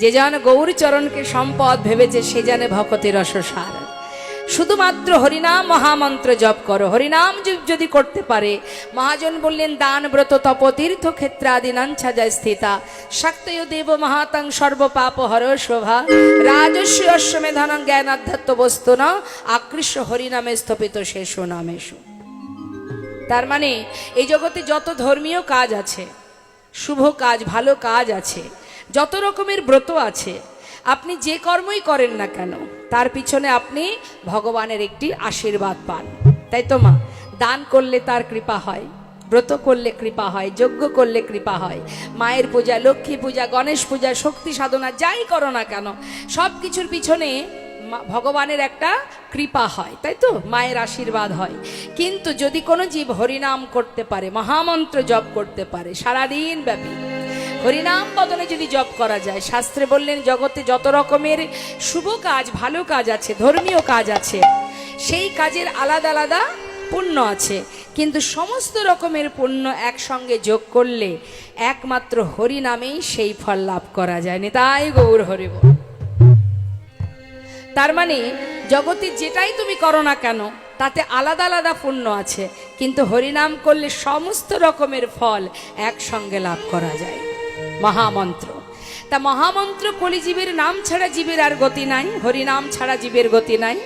যে যেন গৌরচরণকে সম্পদ ভেবেছে, সে জানে ভকতের রসসার শুধুমাত্র হরিনাম মহামন্ত্র জপ করো, হরিনাম যদি করতে পারে। মহাজন বললেন, দান ব্রত তপ তীর্থ ক্ষেত্র আদি নাঞ্ছা যায় স্থিতা। শাক্তয় দেব মহাতাং সর্বপাপ হর শোভা। রাজস্ব অশ্বমে ধনং জ্ঞান আধ্যাত্ম বস্তু না আকৃষ্ট হরিনামে স্থপিত শেষ নামেশু তার মানে এই জগতে যত ধর্মীয় কাজ আছে, শুভ কাজ, ভালো কাজ আছে যত রকমের ব্রত আছে, আপনি যে কর্মই করেন না কেন, তার পিছনে আপনি ভগবানের একটি আশীর্বাদ পান। তাই তো মা? দান করলে তার কৃপা হয়, ব্রত করলে কৃপা হয়, যজ্ঞ করলে কৃপা হয়, মায়ের পূজা, লক্ষ্মী পূজা, গণেশ পূজা, শক্তি সাধনা, যাই করো না কেন, সব কিছুর পিছনে ভগবানের একটা কৃপা হয়, তাই তো? মায়ের আশীর্বাদ হয়। কিন্তু যদি কোনো জীব হরিনাম করতে পারে, মহামন্ত্র জপ করতে পারে, সারাদিন ব্যাপী হরিনাম বদনে যদি জপ করা যায়, শাস্ত্রে বললেন, জগতে যত রকমের শুভ কাজ, ভালো কাজ আছে, ধর্মীয় কাজ আছে, সেই কাজের আলাদা আলাদা পুণ্য আছে। কিন্তু সমস্ত রকমের পুণ্য একসঙ্গে যোগ করলে একমাত্র হরিনামেই সেই ফল লাভ করা যায়। তাই গৌর হরিব তার মানে জগতে যেটাই তুমি করো না কেন, তাতে আলাদা আলাদা পুণ্য আছে। কিন্তু হরিনাম করলে সমস্ত রকমের ফল একসঙ্গে লাভ করা যায়। মহামন্ত্র। তা মহামন্ত্র কলিজীবের নাম ছাড়া জীবের আর গতি নাই, হরিনাম ছাড়া জীবের গতি নাই।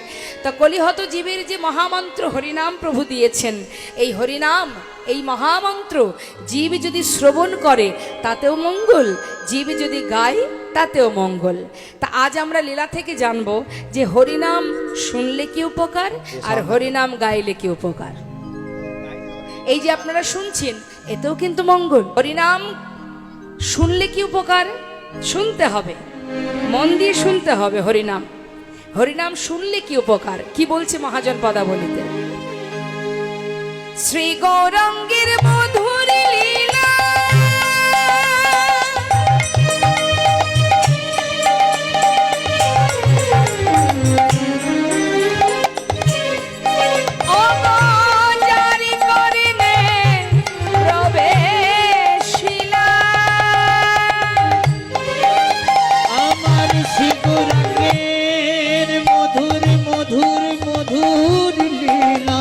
তা কলিহত জীবের যে মহামন্ত্র হরিনাম প্রভু দিয়েছেন, এই হরিনাম, এই মহামন্ত্র জীব যদি শ্রবণ করে, তাতেও মঙ্গল, জীব যদি গায়, তাতেও মঙ্গল। তা আজ আমরা লীলা থেকে জানব যে হরিনাম শুনলে কি উপকার, আর হরিনাম গাইলে কি উপকার। এই যে আপনারা শুনছেন, এতেও কিন্তু মঙ্গল। হরিনাম শুনলে কি উপকার? শুনতে হবে। মন দিয়ে শুনতে হবে হরিনাম। হরিনাম শুনলে কি উপকার? কি বলছে মহাজন পদাবলিতে শ্রী গৌরঙ্গের মধুর লীলা।